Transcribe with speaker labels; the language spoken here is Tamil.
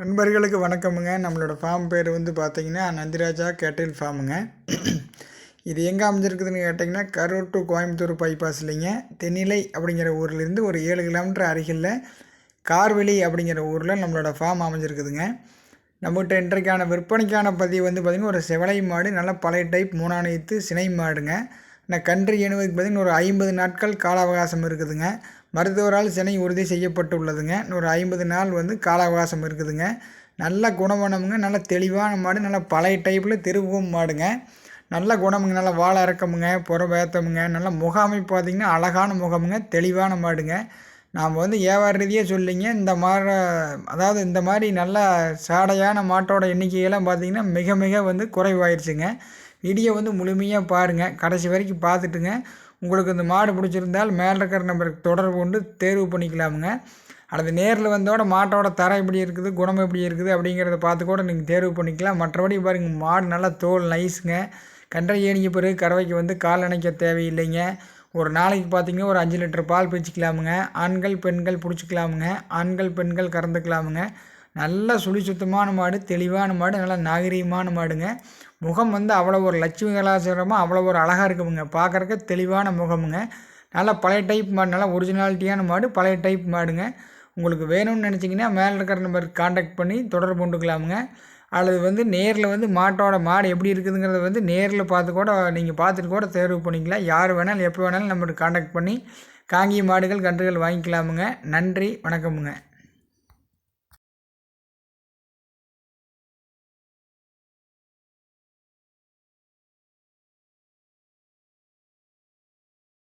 Speaker 1: நண்பர்களுக்கு வணக்கமுங்க. நம்மளோட ஃபார்ம் பேர் வந்து பார்த்தீங்கன்னா நந்திராஜா கேட்டில் ஃபார்முங்க இது எங்கே அமைஞ்சிருக்குதுன்னு கேட்டிங்கன்னா கரூர் டு கோயம்புத்தூர் பைபாஸ் இல்லைங்க. தென்னிலை அப்படிங்கிற ஊர்லேருந்து ஒரு ஏழு கிலோமீட்டர் அருகில் கார்வெளி அப்படிங்கிற ஊரில் நம்மளோட ஃபார்ம் அமைஞ்சிருக்குதுங்க. நம்மகிட்ட இன்றைக்கான விற்பனைக்கான பதிவு வந்து பார்த்திங்கன்னா ஒரு செவலை மாடு நல்ல பழைய டைப் மூணாணையத்து சினை மாடுங்க. இந்த கன்று எணுவதுக்கு பார்த்திங்கன்னா ஒரு ஐம்பது நாட்கள் கால அவகாசம் இருக்குதுங்க. மருத்துவரால் சினை உறுதி செய்யப்பட்டுள்ளதுங்க. ஒரு ஐம்பது நாள் வந்து கால அவகாசம் இருக்குதுங்க. நல்ல குணவனமுங்க நல்ல தெளிவான மாடு நல்ல பழைய டைப்பில் திருவும் மாடுங்க. நல்ல குணமுங்க நல்ல வாழை இறக்கமுங்க புற வேத்தமுங்க நல்ல முகாமைப்பு பார்த்திங்கன்னா அழகான முகமுங்க தெளிவான மாடுங்க. நாம் வந்து வியாபார ரீதியாக சொல்லிங்க இந்த மாதிரி அதாவது இந்த மாதிரி நல்ல சாடையான மாட்டோட எண்ணிக்கையெல்லாம் பார்த்திங்கன்னா மிக மிக வந்து குறைவாயிருச்சுங்க. வீடியோ வந்து முழுமையாக பாருங்கள் கடைசி வரைக்கும் பார்த்துட்டுங்க. உங்களுக்கு இந்த மாடு பிடிச்சிருந்தால் மேலே இருக்கிற நம்பருக்கு தொடர்பு கொண்டு தேர்வு பண்ணிக்கலாமுங்க. அல்லது நேரில் வந்தோட மாட்டோட தரம் எப்படி இருக்குது குணம் எப்படி இருக்குது அப்படிங்கிறத பார்த்து கூட நீங்கள் தேர்வு பண்ணிக்கலாம். மற்றபடி பாருங்கள் மாடு நல்லா தோல் நைஸுங்க. கன்றை ஏணிக்க பிறகு கறவைக்கு வந்து கால் அணைக்க தேவையில்லைங்க. ஒரு நாளைக்கு பார்த்திங்கன்னா ஒரு அஞ்சு லிட்டர் பால் பிரிச்சுக்கலாமுங்க ஆண்கள் பெண்கள் பிடிச்சிக்கலாமுங்க. ஆண்கள் பெண்கள் கறந்துக்கலாமுங்க. நல்ல சுழி சுத்தமான மாடு தெளிவான மாடு நல்லா நாகரீகமான மாடுங்க. முகம் வந்து அவ்வளோ ஒரு லட்சுமி கலாச்சாரமாக அவ்வளோ ஒரு அழகாக இருக்குமுங்க. பார்க்குறக்க தெளிவான முகமுங்க. நல்லா பழைய டைப் மாடு நல்லா ஒரிஜினாலிட்டியான மாடு பழைய டைப் மாடுங்க. உங்களுக்கு வேணும்னு நினச்சிங்கன்னா மேலே இருக்கிற நம்பருக்கு காண்டாக்ட் பண்ணி தொடர்பு கொண்டுக்கலாமுங்க. அல்லது வந்து நேரில் வந்து மாட்டோட மாடு எப்படி இருக்குதுங்கிறத வந்து நேரில் பார்த்து கூட நீங்கள் பார்த்துட்டு கூட தேர்வு பண்ணிக்கலாம். யார் வேணாலும் எப்போ வேணாலும் நம்மளுக்கு காண்டாக்ட் பண்ணி காங்கி மாடுகள் கன்றுகள் வாங்கிக்கலாமுங்க. நன்றி வணக்கமுங்க.